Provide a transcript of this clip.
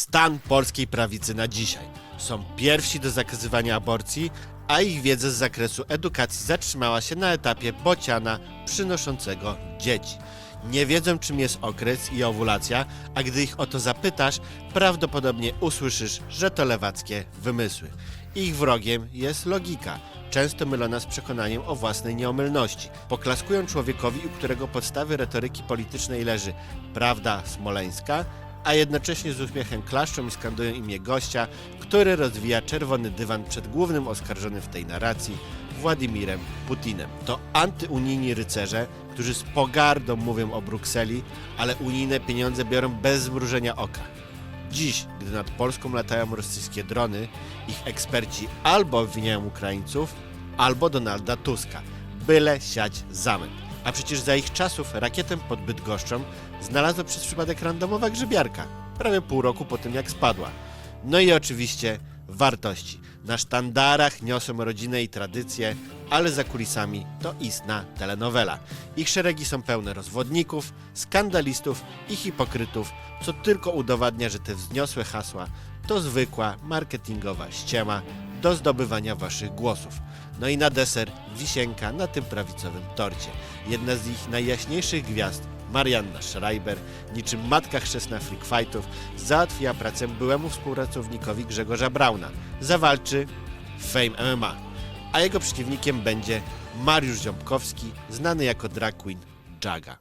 Stan polskiej prawicy na dzisiaj. Są pierwsi do zakazywania aborcji, a ich wiedza z zakresu edukacji zatrzymała się na etapie bociana przynoszącego dzieci. Nie wiedzą, czym jest okres i owulacja, a gdy ich o to zapytasz, prawdopodobnie usłyszysz, że to lewackie wymysły. Ich wrogiem jest logika, często mylona z przekonaniem o własnej nieomylności. Poklaskują człowiekowi, u którego podstawy retoryki politycznej leży prawda smoleńska, a jednocześnie z uśmiechem klaszczą i skandują imię gościa, który rozwija czerwony dywan przed głównym oskarżonym w tej narracji, Władimirem Putinem. To antyunijni rycerze, którzy z pogardą mówią o Brukseli, ale unijne pieniądze biorą bez zmrużenia oka. Dziś, gdy nad Polską latają rosyjskie drony, ich eksperci albo obwiniają Ukraińców, albo Donalda Tuska. Byle siać zamęt. A przecież za ich czasów rakietę pod Bydgoszczą znalazła przez przypadek randomowa grzybiarka, prawie pół roku po tym jak spadła. No i oczywiście wartości. Na sztandarach niosą rodzinę i tradycje, ale za kulisami to istna telenowela. Ich szeregi są pełne rozwodników, skandalistów i hipokrytów, co tylko udowadnia, że te wzniosłe hasła to zwykła marketingowa ściema do zdobywania waszych głosów. No i na deser wisienka na tym prawicowym torcie. Jedna z ich najjaśniejszych gwiazd, Marianna Schreiber, niczym matka chrzestna freak fightów, załatwia pracę byłemu współpracownikowi Grzegorza Brauna. Zawalczy Fame MMA. A jego przeciwnikiem będzie Mariusz Ziąbkowski, znany jako drag queen Jaga.